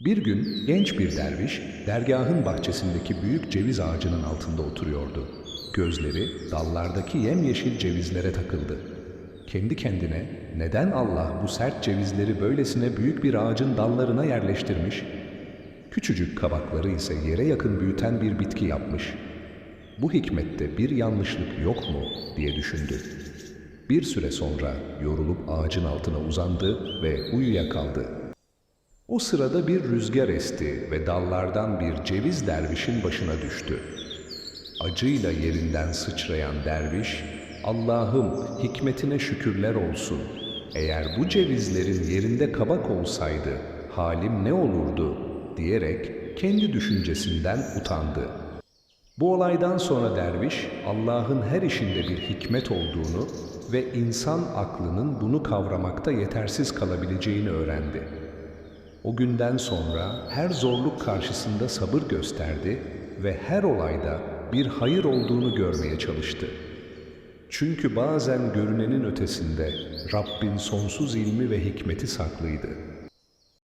Bir gün genç bir derviş dergahın bahçesindeki büyük ceviz ağacının altında oturuyordu. Gözleri dallardaki yemyeşil cevizlere takıldı. Kendi kendine neden Allah bu sert cevizleri böylesine büyük bir ağacın dallarına yerleştirmiş? Küçücük kabakları ise yere yakın büyüten bir bitki yapmış. Bu hikmette bir yanlışlık yok mu diye düşündü. Bir süre sonra yorulup ağacın altına uzandı ve uyuyakaldı. O sırada bir rüzgar esti ve dallardan bir ceviz dervişin başına düştü. Acıyla yerinden sıçrayan derviş, Allah'ım hikmetine şükürler olsun. Eğer bu cevizlerin yerinde kabak olsaydı halim ne olurdu diyerek kendi düşüncesinden utandı. Bu olaydan sonra derviş Allah'ın her işinde bir hikmet olduğunu ve insan aklının bunu kavramakta yetersiz kalabileceğini öğrendi. O günden sonra her zorluk karşısında sabır gösterdi ve her olayda bir hayır olduğunu görmeye çalıştı. Çünkü bazen görünenin ötesinde Rabbin sonsuz ilmi ve hikmeti saklıydı.